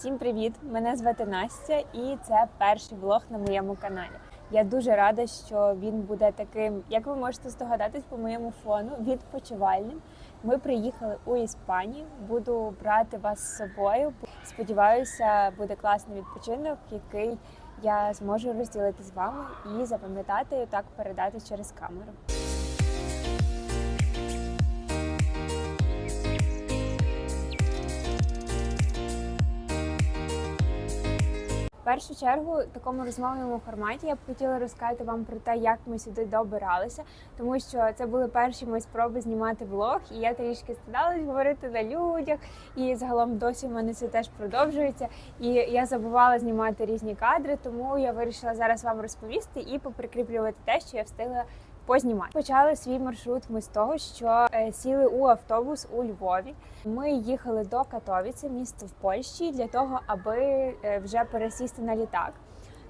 Всім привіт! Мене звати Настя, і це перший влог на моєму каналі. Я дуже рада, що він буде таким, як ви можете здогадатись по моєму фону, відпочивальним. Ми приїхали у Іспанію. Буду брати вас з собою. Сподіваюся, буде класний відпочинок, який я зможу розділити з вами і запам'ятати так передати через камеру. Першу чергу, в такому розмовному форматі я б хотіла розказати вам про те, як ми сюди добиралися, тому що це були перші мої спроби знімати влог, і я трішки стидалась говорити на людях. І загалом досі в мене це теж продовжується. І я забувала знімати різні кадри, тому я вирішила зараз вам розповісти і поприкріплювати те, що я встигла познімати. Почали свій маршрут ми з того, що е, сіли у автобус у Львові. Ми їхали до Катовіці, місто в Польщі, для того, аби е, вже пересісти на літак.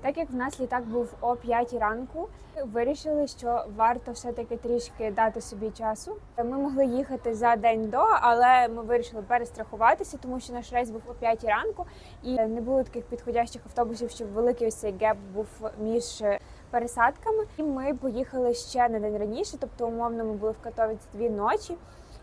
Так як в нас літак був о 5 ранку, вирішили, що варто все-таки трішки дати собі часу. Ми могли їхати за день до, але ми вирішили перестрахуватися, тому що наш рейс був о 5 ранку, і не було таких підходящих автобусів, щоб великий ось цей геп був між пересадками. І ми поїхали ще на день раніше, тобто умовно ми були в Катовіці дві ночі.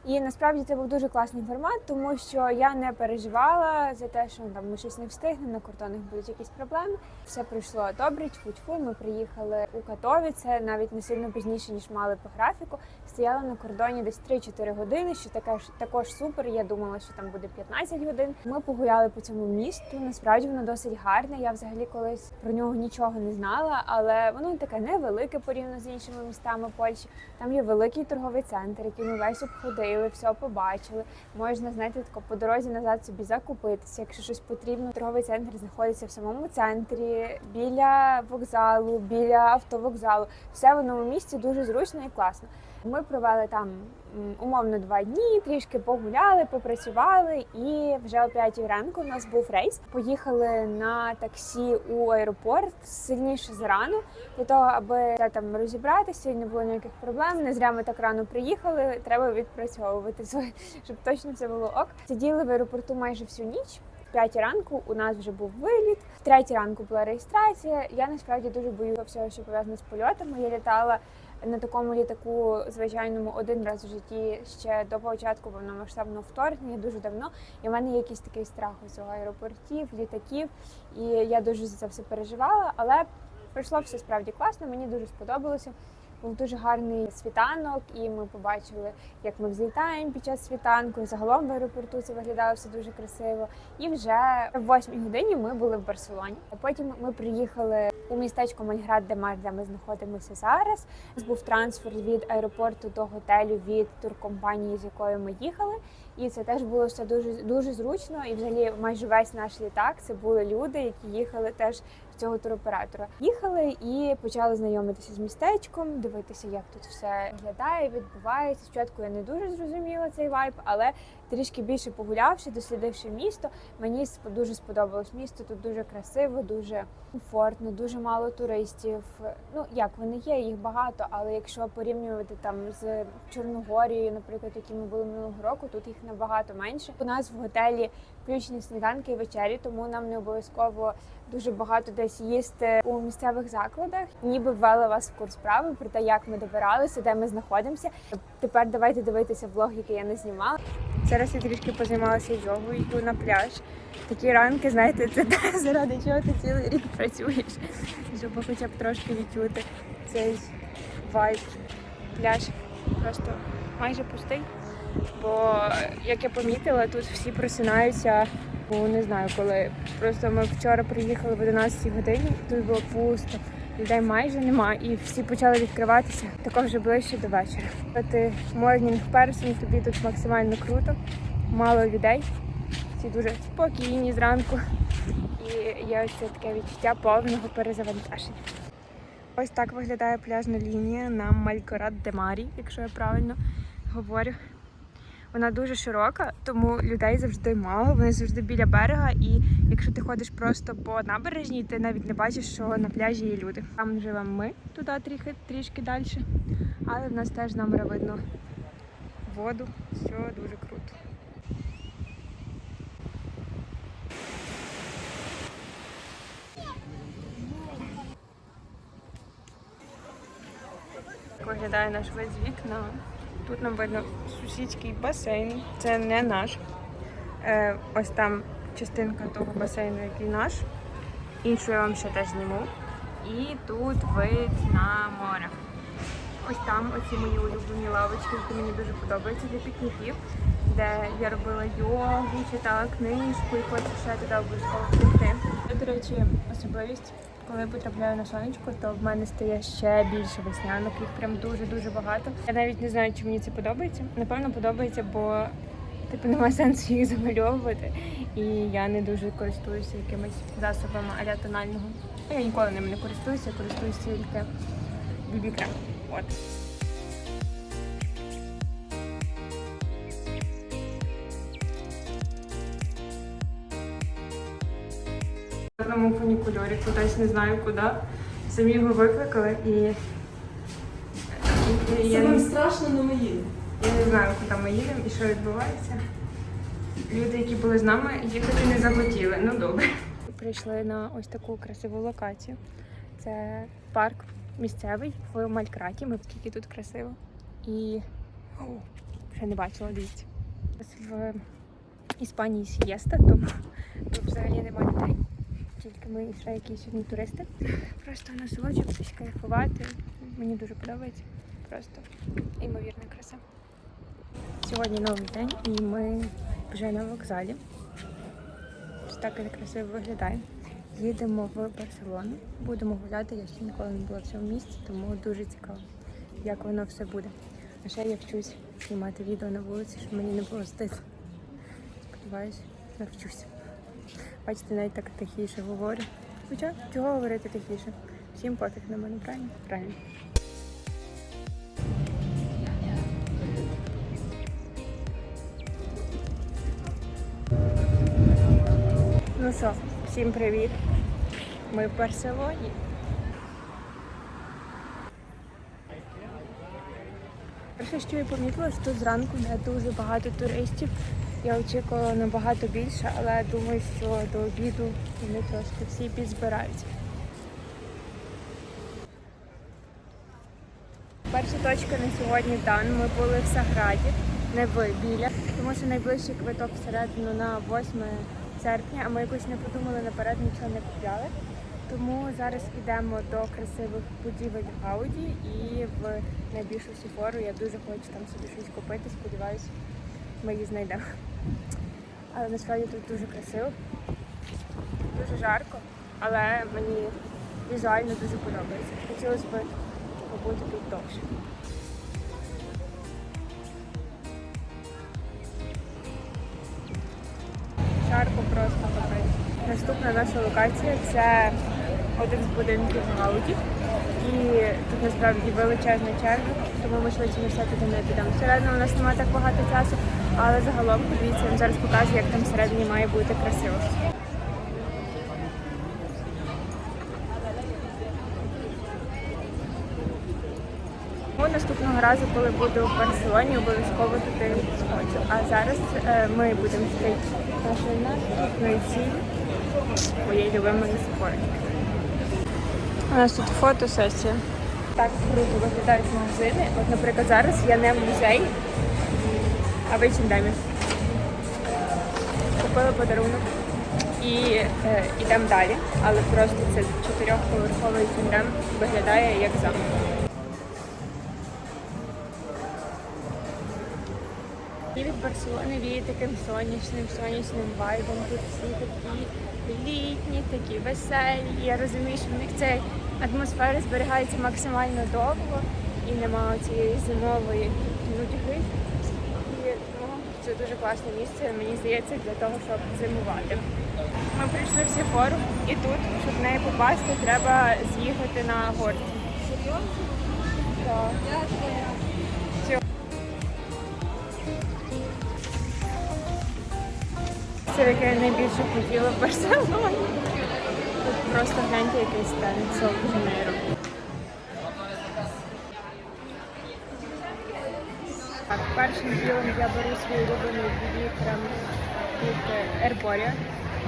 І насправді це був дуже класний формат, тому що я не переживала за те, що там ми щось не встигнемо, на кордонах будуть якісь проблеми. Все пройшло добре, тьфу-тьфу. Ми приїхали у Катові. Це навіть не сильно пізніше, ніж мали по графіку. Стояла на кордоні десь 3-4 години, що таке ж також супер. Я думала, що там буде 15 годин. Ми погуляли по цьому місту. Насправді воно досить гарне. Я взагалі колись про нього нічого не знала, але воно таке невелике порівняно з іншими містами Польщі. Там є великий торговий центр, який ми весь обходили, все побачили. Можна знаєте, тако по дорозі назад собі закупитися, якщо щось потрібно. Торговий центр знаходиться в самому центрі, біля вокзалу, біля автовокзалу. Все в одному місці дуже зручно і класно. Ми провели там умовно два дні, трішки погуляли, попрацювали, і вже о 5 ранку у нас був рейс. Поїхали на таксі у аеропорт сильніше зрано, для того, аби та, там розібратися не було ніяких проблем. Не зря ми так рано приїхали. Треба відпрацьовувати щоб точно все було ок. Сиділи в аеропорту майже всю ніч. В п'ятій ранку у нас вже був виліт. В третій ранку була реєстрація. Я насправді дуже боюся всього, що пов'язане з польотами. Я літала на такому літаку звичайному один раз в житті ще до початку повномасштабного вторгнення, дуже давно. І в мене якийсь такий страх у цього аеропортів, літаків. І я дуже за це все переживала, але пройшло все справді класно. Мені дуже сподобалося. Був дуже гарний світанок, і ми побачили, як ми взлітаємо під час світанку. Загалом в аеропорту це виглядало все дуже красиво. І вже в восьмій годині ми були в Барселоні. А потім ми приїхали у містечко Мальград де Мар, де ми знаходимося зараз. Був трансфер від аеропорту до готелю від туркомпанії, з якою ми їхали. І це теж було все дуже дуже зручно. І взагалі майже весь наш літак це були люди, які їхали теж цього туроператора. Їхали і почали знайомитися з містечком, дивитися, як тут все виглядає, відбувається. Спочатку я не дуже зрозуміла цей вайб, але трішки більше погулявши, дослідивши місто, мені дуже сподобалось місто. Тут дуже красиво, дуже комфортно, дуже мало туристів. Ну як вони є, їх багато, але якщо порівнювати там з Чорногорією, наприклад, які ми були минулого року, тут їх набагато менше. У нас в готелі включені сніданки і вечері, тому нам не обов'язково дуже багато десь їсти у місцевих закладах. Ніби ввели вас в курс справи про те, як ми добиралися, де ми знаходимося. Тепер давайте дивитися влог, який я не знімала. Зараз я трішки позаймалася йогою, йду на пляж. Такі ранки, знаєте, це те, заради чого ти цілий рік працюєш, щоб хоча б трошки відчути цей вайб. Пляж просто майже пустий. Бо як я помітила, тут всі просинаються, бо не знаю коли. Просто ми вчора приїхали в 11 годині, тут було пусто. Людей майже нема, і всі почали відкриватися тако вже ближче до вечора. Ти morning person, тобі тут максимально круто, мало людей, всі дуже спокійні зранку. І є ось таке відчуття повного перезавантаження. Ось так виглядає пляжна лінія на Малькорат де Марі, якщо я правильно говорю. Вона дуже широка, тому людей завжди мало. Вони завжди біля берега. І якщо ти ходиш просто по набережній, ти навіть не бачиш, що на пляжі є люди. Там живемо ми туди трішки трішки далі, але в нас теж намера видно воду, що дуже круто. Виглядає наш вид з вікна. Тут нам видно сусідський басейн. Це не наш. Е, ось там частинка того басейну, який наш. Іншу я вам ще теж зніму. І тут вид на море. Ось там оці мої улюблені лавочки, які мені дуже подобаються для пікніків, де я робила йогу, читала книжку і хочу ще туди обов'язково прийти. До речі, особливість, коли потрапляю на сонечко, то в мене стає ще більше веснянок, їх прям дуже-дуже багато. Я навіть не знаю, чи мені це подобається. Напевно, подобається, бо типу немає сенсу їх замальовувати. І я не дуже користуюся якимись засобами аля тонального. Я ніколи ними не користуюся, користуюся тільки бібі-крем. От. Одному фунікульорі, кудись не знаю куди. Самі його викликали і, і, і я, Це нам не, страшно, але ми їдемо. я не знаю, куди ми їдемо і що відбувається. Люди, які були з нами, їхати не захотіли. Ну добре. Прийшли на ось таку красиву локацію. Це парк місцевий в Малькраті. Ми скільки тут красиво. І О, ще не бачила, дивіться. В Іспанії сієста, тому тут взагалі немає людей. Тільки ми і ще якісь одні туристи. Просто насолоджуватись, кайфувати. Мені дуже подобається. Просто імовірна краса. Сьогодні новий день і ми вже на вокзалі. Ось так це красиво виглядає. Їдемо в Барселону, будемо гуляти. Я ще ніколи не була в цьому місці, тому дуже цікаво, як воно все буде. А ще я вчусь знімати відео на вулиці, щоб мені не було стидно. Сподіваюсь, навчуся. Бачите, навіть так тихіше говорю. Хоча чого говорити тихіше? Всім пофіг на мене, правильно? Правильно. Ну що, всім привіт. Ми в Барселоні. Перше, що я помітила, що тут зранку не дуже багато туристів. Я очікувала набагато більше, але думаю, що до обіду вони трошки всі підзбираються. Перша точка на сьогодні дан. Ми були в Саграді, не в біля, тому що найближчий квиток всередину на 8 серпня, а ми якось не подумали наперед, нічого не купляли. Тому зараз йдемо до красивих будівель Гауді і в найбільшу сіфору. Я дуже хочу там собі щось купити. Сподіваюсь, ми її знайдемо. Але насправді тут дуже красиво, дуже жарко, але мені візуально дуже подобається. Хотілося б побути тут довше. Жарко просто капець. Наступна наша локація це один з будинків Гауді. І тут насправді величезна черга, тому ми швидше все туди не підемо. Всередину у нас немає так багато часу, але загалом подивіться, я вам зараз покажу, як там всередині має бути красиво. Наступного разу, коли буду в Барселоні, обов'язково туди сходжу. А зараз е, ми будемо йти нашою наступною цілі моєї любимої Сефори. У нас тут фотосесія. Так круто виглядають магазини. От, наприклад, зараз я не в музеї, а в H&M. Купила подарунок і е, йдемо далі. Але просто це чотирьохповерховий H&M виглядає як замок. І від Барселони віє таким сонячним, сонячним вайбом. Тут всі такі літні, такі веселі. Я розумію, що в них ця атмосфера зберігається максимально довго і немає цієї зимової це дуже класне місце, мені здається, для того, щоб зимувати. Ми прийшли в Сефору і тут, щоб в неї попасти, треба з'їхати на горці. Серйозно? Так. Це яке я найбільше хотіла в Барселоні. Тут просто гляньте якийсь стан Сол-де-Жанейро. Так, першим ділом я беру свій улюблений бібі крем від Ерборія.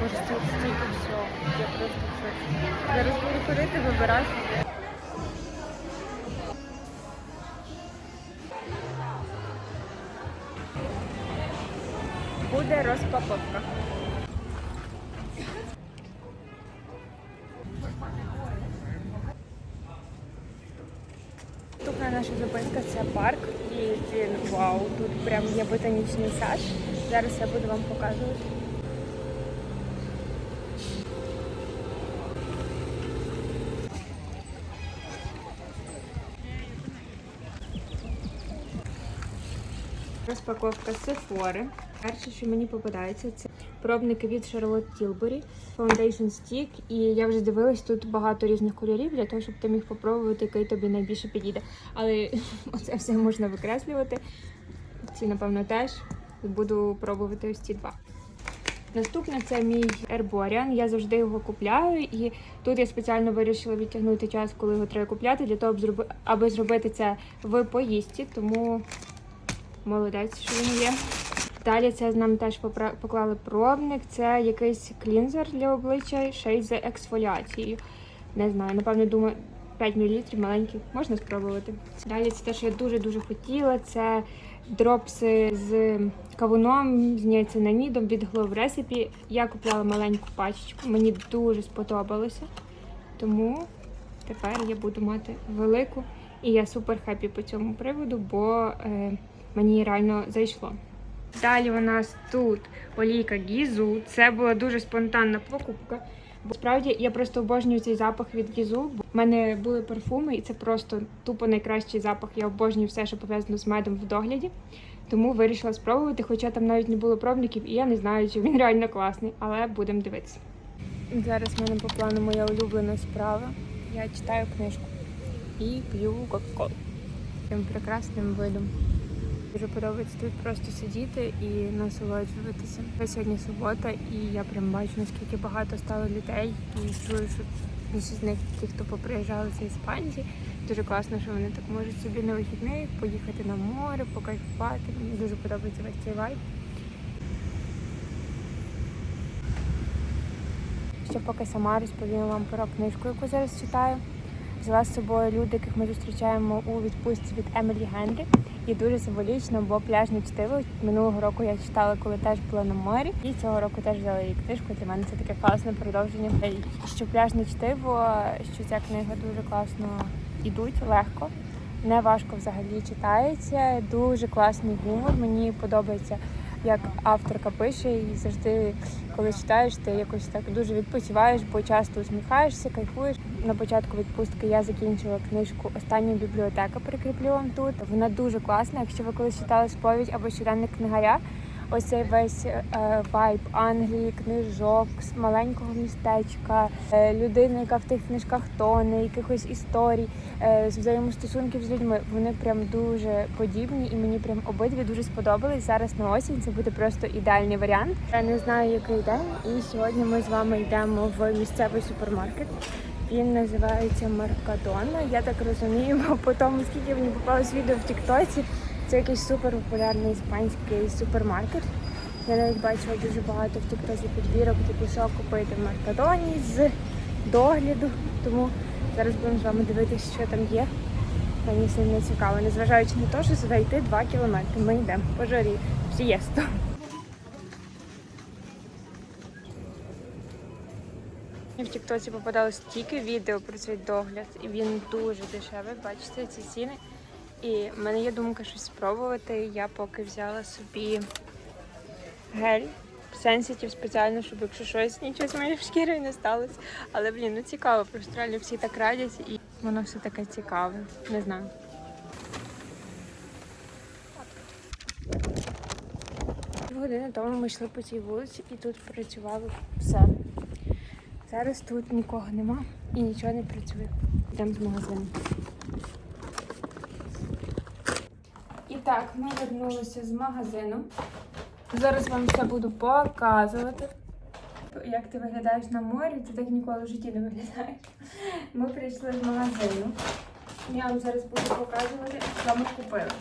Може стільки всього. Я просто шоці. Зараз буду ходити, вибирати. Ботанічний сад. Зараз я буду вам показувати. Розпаковка Sephora. Перше, що мені попадається, це пробники від Charlotte Tilbury Foundation Stick. І я вже дивилась, тут багато різних кольорів для того, щоб ти міг попробувати, який тобі найбільше підійде. Але оце все можна викреслювати. Ці, напевно, теж. Буду пробувати ось ці два. Наступне це мій Herborian. Я завжди його купляю, і тут я спеціально вирішила відтягнути час, коли його треба купляти, для того, аби зробити це в поїздці. Тому молодець, що він є. Далі це нам теж поклали пробник. Це якийсь клінзер для обличчя, ще й з ексфоліацією. Не знаю, напевно, думаю, 5 мл маленький, можна спробувати. Далі це те, що я дуже-дуже хотіла. Це дропси з кавуном, з ніацинамідом від Glow Recipe. Я купувала маленьку пачечку, мені дуже сподобалося. Тому тепер я буду мати велику. І я супер хеппі по цьому приводу, бо е, мені реально зайшло. Далі у нас тут олійка Гізу. Це була дуже спонтанна покупка. Бо справді я просто обожнюю цей запах від Гізу. Бо в мене були парфуми, і це просто тупо найкращий запах. Я обожнюю все, що пов'язано з медом в догляді. Тому вирішила спробувати, хоча там навіть не було пробників, і я не знаю, чи він реально класний, але будемо дивитися. Зараз в мене по плану моя улюблена справа. Я читаю книжку і п'ю кока-колу. Таким прекрасним видом. Дуже подобається тут просто сидіти і насолоджуватися. Сьогодні субота, і я прям бачу, наскільки багато стало людей. І чую, що більшість з них ті, хто поприїжджали з іспанці. Дуже класно, що вони так можуть собі на вихідних поїхати на море, покайфувати. Мені дуже подобається весь цей вайб. Ще поки сама розповім вам про книжку, яку зараз читаю. Взяла з собою люди, яких ми зустрічаємо у відпустці від Емілі Генрі. І дуже символічно, бо пляжне чтиво минулого року я читала, коли теж була на морі. І цього року теж взяла її книжку. Для мене це таке класне продовження. Що пляжне чтиво, що ця книга дуже класно ідуть, легко. Не важко взагалі читається. Дуже класний гумор. Мені подобається, як авторка пише, і завжди, коли читаєш, ти якось так дуже відпочиваєш, бо часто усміхаєшся, кайфуєш. На початку відпустки я закінчила книжку Остання бібліотека. Прикріплю вам тут. Вона дуже класна. Якщо ви колись читали сповідь або щоденник книгаря, ось цей весь е, вайб Англії, книжок, з маленького містечка, е, людина, яка в тих книжках тоне, якихось історій, е, з взаємостосунків з людьми. Вони прям дуже подібні, і мені прям обидві дуже сподобались. Зараз на осінь це буде просто ідеальний варіант. Я не знаю, який день, і сьогодні ми з вами йдемо в місцевий супермаркет. Він називається Маркадона. Я так розумію, по тому, скільки мені попалось відео в Тіктоці, це якийсь супер популярний іспанський супермаркет. Я навіть бачила дуже багато в Тіктоці підбірок, типу, що купити в Маркадоні з догляду. Тому зараз будемо з вами дивитися, що там є. Мені сильно цікаво, незважаючи на те, що сюди йти 2 кілометри. Ми йдемо по жарі. Мені в Тіктоці попадалось стільки відео про цей догляд, і він дуже дешевий. Бачите ці ціни. І в мене є думка щось спробувати. Я поки взяла собі гель сенситів спеціально, щоб якщо щось нічого з моєю шкірою не сталося. Але блін, ну цікаво, просто реально всі так радять і воно все таке цікаве. Не знаю. Години тому ми йшли по цій вулиці і тут працювало все. Зараз тут нікого нема і нічого не працює. Йдемо з магазину. Так, ми вернулися з магазину. Зараз вам все буду показувати. Як ти виглядаєш на морі, ти так ніколи в житті не виглядаєш. Ми прийшли з магазину. Я вам зараз буду показувати, що ми купили.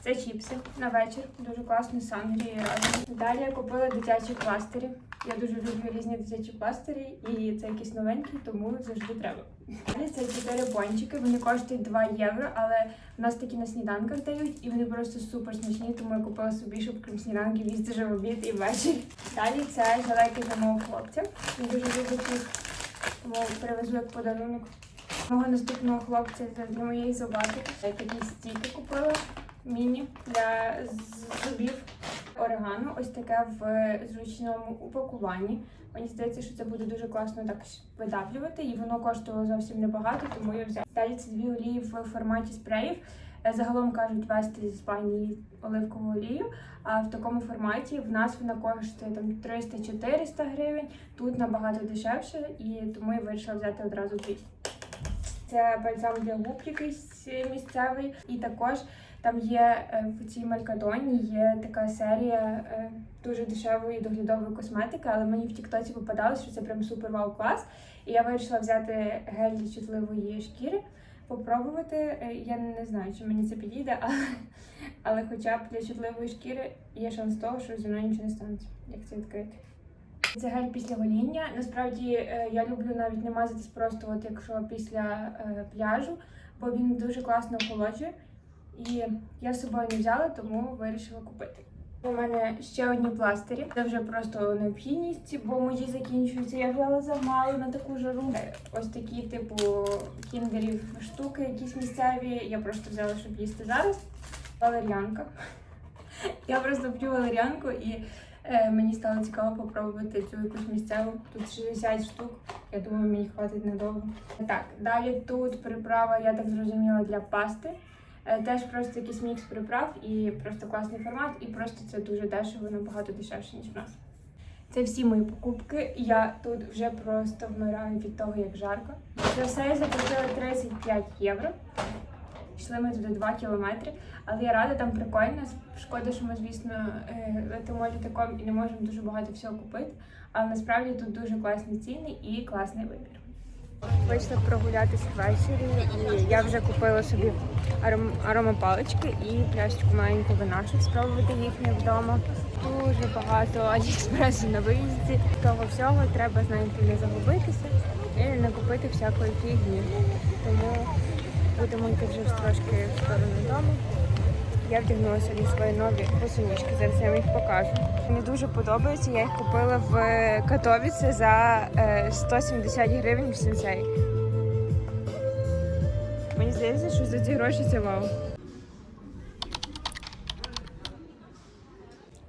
Це чіпси на вечір, дуже класні сангрії разом. Далі я купила дитячі пластирі. Я дуже люблю різні дитячі пластирі, і це якісь новенькі, тому завжди треба. Далі це чотири пончики. Вони коштують 2 євро, але в нас такі на сніданках дають, і вони просто супер смачні, тому я купила собі, щоб крім сніданків їсти вже в обід і ввечері. Далі це жилеки для мого хлопця. Він дуже любить їх, тому привезу як подарунок. Мого наступного хлопця для моєї собаки. Я такі стійки купила міні для зубів. Орегано, ось таке в зручному упакуванні. Мені здається, що це буде дуже класно так видавлювати, і воно коштувало зовсім небагато, тому я взяла. Далі це дві олії в форматі спреїв. Е, Загалом кажуть вести з Іспанії оливкову олію. А в такому форматі в нас вона коштує там 300-400 гривень. Тут набагато дешевше, і тому я вирішила взяти одразу дві. Це бальзам для губ якийсь е, місцевий, і також там є е, в цій Малькадоні є така серія е, дуже дешевої доглядової косметики, але мені в Тіктоці попадалось, що це прям супер вау клас. І я вирішила взяти гель для чутливої шкіри, попробувати. Е, Я не знаю, чи мені це підійде, але, але хоча б для чутливої шкіри є шанс того, що зі мною нічого не станеться, як це відкрити. Це гель після гоління. Насправді я люблю навіть не мазатись просто, от якщо після пляжу, бо він дуже класно охолоджує. І я з собою не взяла, тому вирішила купити. У мене ще одні пластирі. Це вже просто необхідність, бо мої закінчуються. Я взяла замало на таку жару. Ось такі, типу, кіндерів штуки, якісь місцеві. Я просто взяла, щоб їсти зараз. Валер'янка. Я просто п'ю валер'янку і е, мені стало цікаво попробувати цю якусь місцеву. Тут 60 штук. Я думаю, мені хватить надовго. Так, далі тут приправа, я так зрозуміла, для пасти. Е, Теж просто якийсь мікс приправ і просто класний формат, і просто це дуже дешево, набагато дешевше, ніж в нас. Це всі мої покупки. Я тут вже просто вмираю від того, як жарко. За все я заплатила 35 євро. Йшли ми туди 2 кілометри, але я рада, там прикольно. Шкода, що ми, звісно, е, летимо літаком і не можемо дуже багато всього купити. Але насправді тут дуже класні ціни і класний вибір. Вийшла прогулятися ввечері, і я вже купила собі аром... аромапалички і пляшечку маленьку щоб спробувати їхнє вдома. Дуже багато аліекспресу на виїзді. Того всього треба, знаєте, не загубитися і не купити всякої фігні. Тому будемо йти вже трошки в сторону дому. Я вдягнула сьогодні свої нові босоніжки, зараз я вам їх покажу. Мені дуже подобаються, я їх купила в Катовіці за е, 170 гривень в сенсей. Мені здається, що за ці гроші це вау.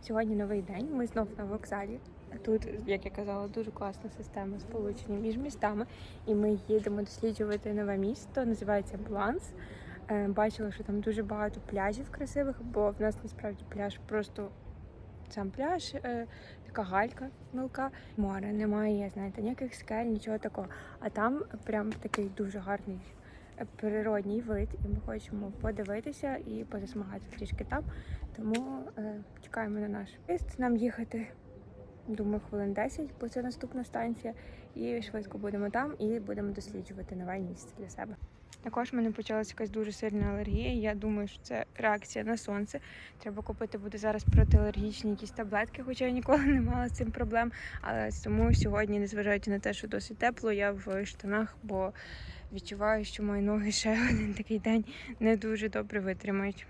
Сьогодні новий день, ми знов на вокзалі. Тут, як я казала, дуже класна система сполучення між містами. І ми їдемо досліджувати нове місто, називається Бланс. Е, Бачила, що там дуже багато пляжів красивих, бо в нас насправді пляж просто сам пляж, е, така галька мілка, море, немає, знаєте, ніяких скель, нічого такого. А там прям такий дуже гарний е, природній вид, і ми хочемо подивитися і позасмагати трішки там. Тому чекаємо на наш виїзд. Нам їхати, думаю, хвилин 10, бо це наступна станція. І швидко будемо там і будемо досліджувати нове місце для себе. Також в мене почалася якась дуже сильна алергія. Я думаю, що це реакція на сонце. Треба купити буде зараз протиалергічні якісь таблетки, хоча я ніколи не мала з цим проблем. Але тому сьогодні, незважаючи на те, що досить тепло, я в штанах, бо відчуваю, що мої ноги ще один такий день не дуже добре витримають.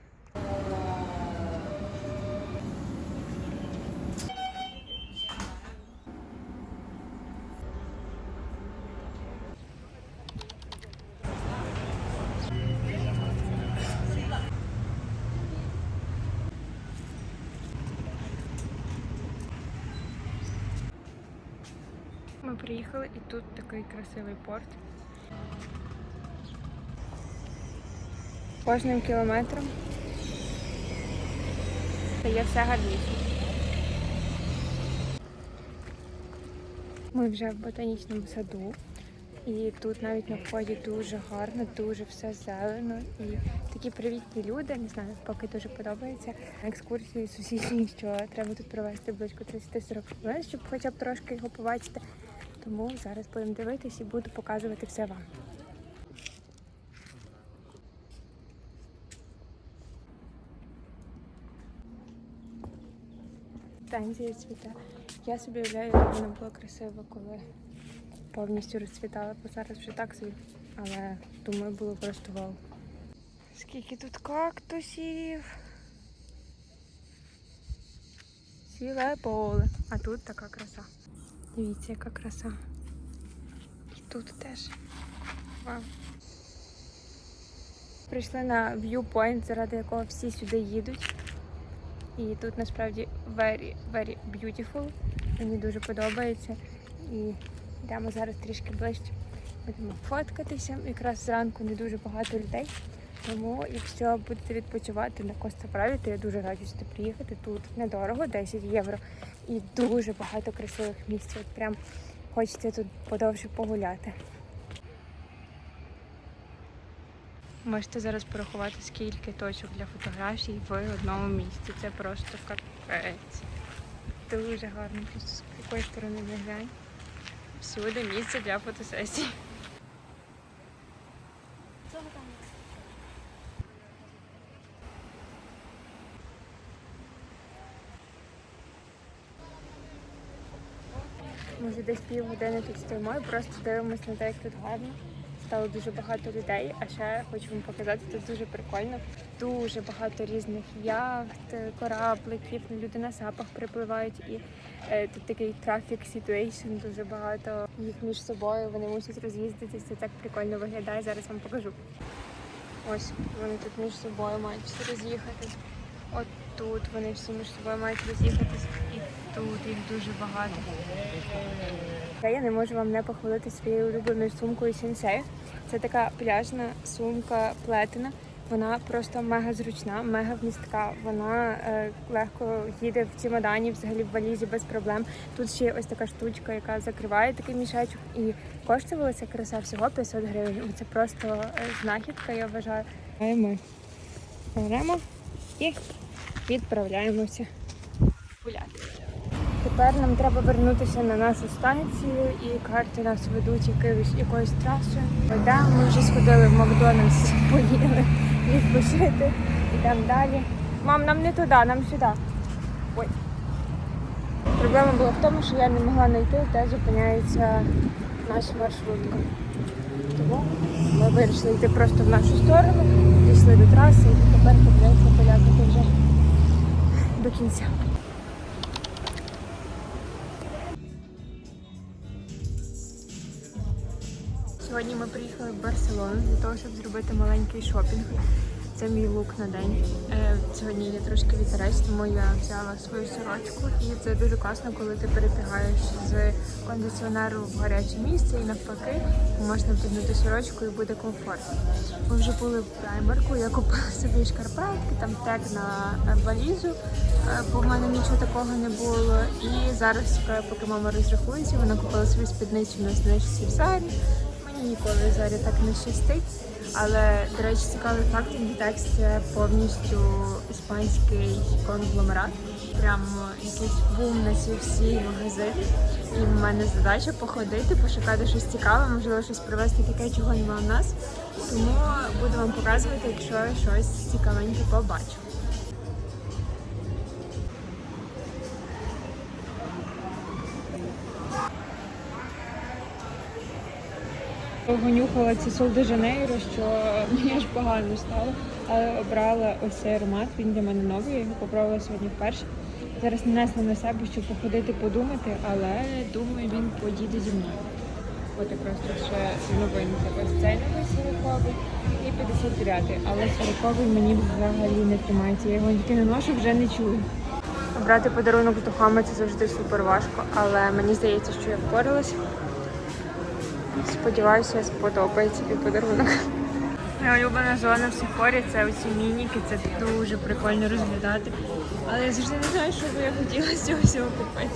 Приїхали і тут такий красивий порт. Кожним кілометром стає все гарніше. Ми вже в ботанічному саду. І тут навіть на вході дуже гарно, дуже все зелено і такі привітні люди. Не знаю, поки дуже подобається. Екскурсії сусідні, що треба тут провести близько 30-40 хвилин, щоб хоча б трошки його побачити. Тому зараз будемо дивитись і буду показувати все вам. Станція цвіте. Я собі уявляю, як воно було красиво, коли повністю розцвітала, бо зараз вже так собі. Але думаю, було просто вау. Скільки тут кактусів. Ціле поле. А тут така краса. Дивіться, яка краса. І тут теж. Вау. Прийшли на viewpoint, заради якого всі сюди їдуть. І тут насправді very, very beautiful. Мені дуже подобається. І йдемо зараз трішки ближче. Будемо фоткатися. Якраз зранку не дуже багато людей. Тому, якщо будете відпочивати на Коста Праві, то я дуже раджу сюди приїхати. Тут недорого, 10 євро. І дуже багато красивих місць. От прям хочеться тут подовше погуляти. Можете зараз порахувати, скільки точок для фотографій в одному місці. Це просто капець. Дуже гарно, просто з якої сторони не глянь. Всюди місце для фотосесій. Ми вже десь півгодини тут стоїмо і просто дивимося на те, як тут гарно. Стало дуже багато людей, а ще хочу вам показати, тут дуже прикольно. Дуже багато різних яхт, корабликів, люди на сапах припливають і е, тут такий трафік ситуейшн, дуже багато їх між собою. Вони мусять роз'їздитися. Це так прикольно виглядає. Зараз вам покажу. Ось вони тут між собою мають роз'їхатись. От тут вони всі між собою мають роз'їхатись, і тут їх дуже багато. Я не можу вам не похвалити своєю улюбленою сумкою Сінсей. Це така пляжна сумка плетена. Вона просто мега зручна, мега вмістка. Вона е, легко їде в чемодані, взагалі в валізі без проблем. Тут ще є ось така штучка, яка закриває такий мішечок, і коштувала ця краса всього 500 гривень. Це просто е, знахідка, я вважаю. Ми беремо і відправляємося гуляти. Тепер нам треба вернутися на нашу станцію і карти нас ведуть якоюсь якоюсь трасою. Да, ми вже сходили в Макдональдс, поїли відпочити і там далі. Мам, нам не туди, нам сюди. Ой. Проблема була в тому, що я не могла знайти, де зупиняється наша маршрутка. Тому ми вирішили йти просто в нашу сторону, дійшли до траси і тепер доведеться полякати вже до кінця. Сьогодні ми приїхали в Барселону для того, щоб зробити маленький шопінг. Це мій лук на день. Е, Сьогодні є трошки вітерець, тому я взяла свою сорочку. І це дуже класно, коли ти перебігаєш з кондиціонеру в гаряче місце і навпаки можна вдягнути сорочку і буде комфортно. Ми вже були в праймерку, я купила собі шкарпетки, там тег на е, валізу, е, бо в мене нічого такого не було. І зараз поки мама розрахується, вона купила собі спідницю на знижці в зарі. Ніколи в зарі так не щастить. Але, до речі, цікавий факт, Inditex – це повністю іспанський конгломерат. Прямо якийсь бум на ці всі магазини. І в мене задача походити, пошукати щось цікаве, можливо, щось привезти таке, чого немає в нас. Тому буду вам показувати, якщо я щось цікавеньке побачу. Довго нюхала ці що мені аж погано стало. Але обрала ось цей аромат, він для мене новий, я його попробувала сьогодні вперше. Зараз нанесла на себе, щоб походити, подумати, але думаю, він поїде зі мною. От якраз тут ще новинки. Ось цей новий 40 і 59-й. Але 40-й мені взагалі не тримається. Я його тільки не ношу, вже не чую. Брати подарунок з духами це завжди супер важко, але мені здається, що я впоралась. Сподіваюся, сподобається і подарунок. Моя улюблена зона в Сефорі це оці мініки, це дуже прикольно розглядати. Але я завжди не знаю, що би я хотіла з цього всього купити.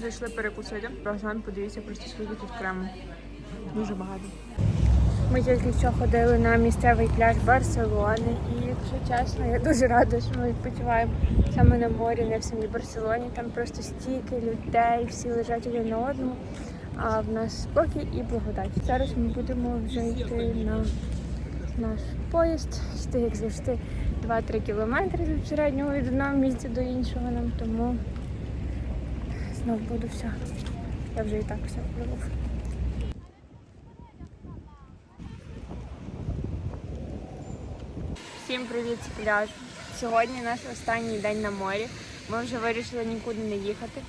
Зайшли перекусити. Разом подивіться, просто скільки тут крему. Дуже багато. Ми тільки що ходили на місцевий пляж Барселони, і якщо чесно, я дуже рада, що ми відпочиваємо саме на морі, не в самій Барселоні. Там просто стільки людей, всі лежать один на одному. а в нас спокій і благодать. Зараз ми будемо вже йти на наш поїзд. Йти, як завжди, 2-3 кілометри від середнього від одного місця до іншого нам, тому знов буду все. Я вже і так все пливу. Всім привіт з. Сьогодні наш останній день на морі. Ми вже вирішили нікуди не їхати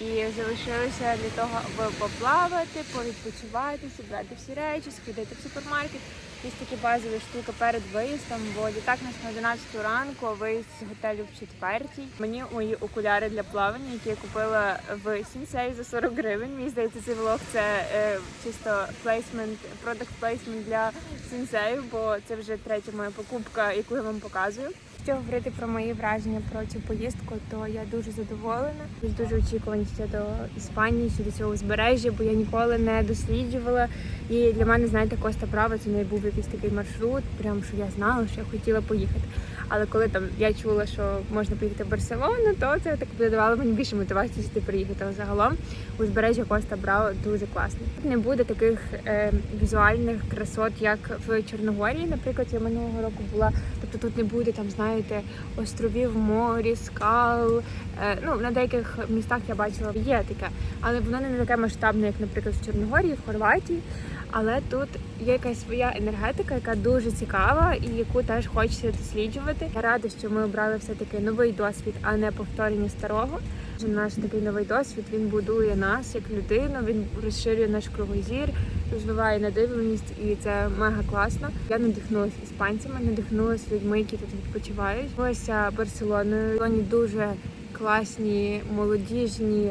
і залишилися для того, аби поплавати, повідпочивати, зібрати всі речі, сходити в супермаркет. Якісь такі базові штуки перед виїздом, бо літак нас на 11 ранку, а виїзд з готелю в четвертій. Мені мої окуляри для плавання, які я купила в Сінсей за 40 гривень. Мені здається, цей влог це е, чисто плейсмент, продакт плейсмент для Сінсею, бо це вже третя моя покупка, яку я вам показую. Якщо говорити про мої враження про цю поїздку, то я дуже задоволена. Дуже очікувані до Іспанії, чи до цього узбережжя, бо я ніколи не досліджувала. І для мене, знаєте, Коста права це не був якийсь такий маршрут, прям що я знала, що я хотіла поїхати. Але коли там я чула, що можна поїхати в Барселону, то це так додавало мені більше мотивації сюди приїхати. Але загалом узбережжя Коста Браво дуже класне. Не буде таких е, візуальних красот, як в Чорногорії. Наприклад, я минулого року була. Тобто тут не буде там, знаєте, островів, морі, скал. Е, ну на деяких містах я бачила є таке, але воно не таке масштабне, як, наприклад, в Чорногорії, в Хорватії. Але тут є якась своя енергетика, яка дуже цікава і яку теж хочеться досліджувати. Я рада, що ми обрали все таки новий досвід, а не повторення старого. Наш такий новий досвід він будує нас як людину. Він розширює наш кругозір, розвиває надивленість, і це мега класно. Я надихнулася іспанцями, надихнулася людьми, які тут відпочивають. Ось Барселоною. Барселоні дуже класні, молодіжні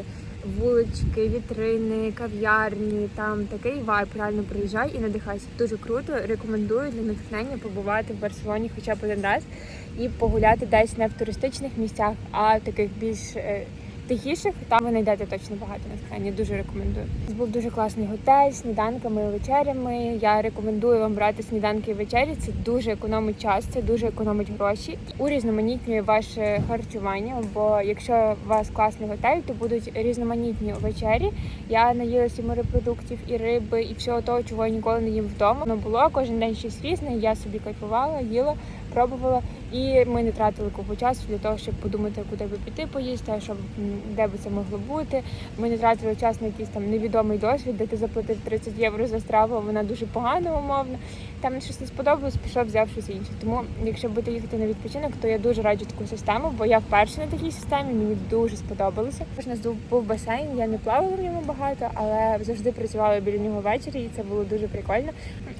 вулички, вітрини, кав'ярні. Там такий вайб. Реально приїжджай і надихайся. Дуже круто. Рекомендую для натхнення побувати в Барселоні хоча б один раз і погуляти десь не в туристичних місцях, а в таких більш е, тихіших. Там ви знайдете точно багато натхнення. Дуже рекомендую. Це був дуже класний готель, сніданками і вечерями. Я рекомендую вам брати сніданки і вечері. Це дуже економить час, це дуже економить гроші. Урізноманітнює ваше харчування. Бо якщо у вас класний готель, то будуть різноманітні вечері. Я наїлася морепродуктів і риби, і всього того, чого я ніколи не їм вдома. Воно було кожен день щось різне. Я собі кайфувала, їла, пробувала, і ми не тратили купу часу для того, щоб подумати, куди би піти поїсти, щоб де би це могло бути. Ми не тратили час на якийсь там невідомий досвід, де ти заплатив 30 євро за страву, вона дуже погана, умовно. Там щось не сподобалось, пішов, взяв щось інше. Тому, якщо будете їхати на відпочинок, то я дуже раджу таку систему, бо я вперше на такій системі, мені дуже сподобалося. У нас був басейн, я не плавала в ньому багато, але завжди працювала біля нього ввечері, і це було дуже прикольно.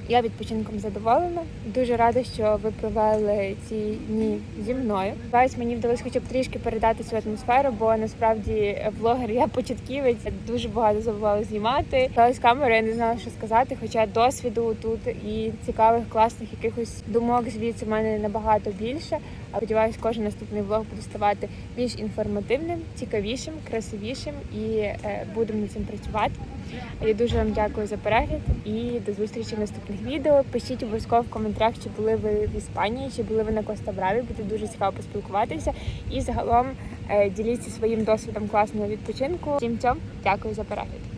Я відпочинком задоволена. Дуже рада, що ви провели ці дні зі мною. Сподіваюсь, мені вдалося хоча б трішки передати цю атмосферу, бо насправді блогер я початківець, дуже багато забувала знімати. Стала з камерою, я не знала, що сказати. Хоча досвіду тут і цікавих, класних якихось думок звідси в мене набагато більше. А сподіваюсь, кожен наступний влог буде ставати більш інформативним, цікавішим, красивішим і е, будемо над цим працювати. Я дуже вам дякую за перегляд і до зустрічі в наступних відео. Пишіть обов'язково в коментарях, чи були ви в Іспанії, чи були ви на Коста Браві. Буде дуже цікаво поспілкуватися. І загалом е, діліться своїм досвідом класного відпочинку. Всім цьому дякую за перегляд.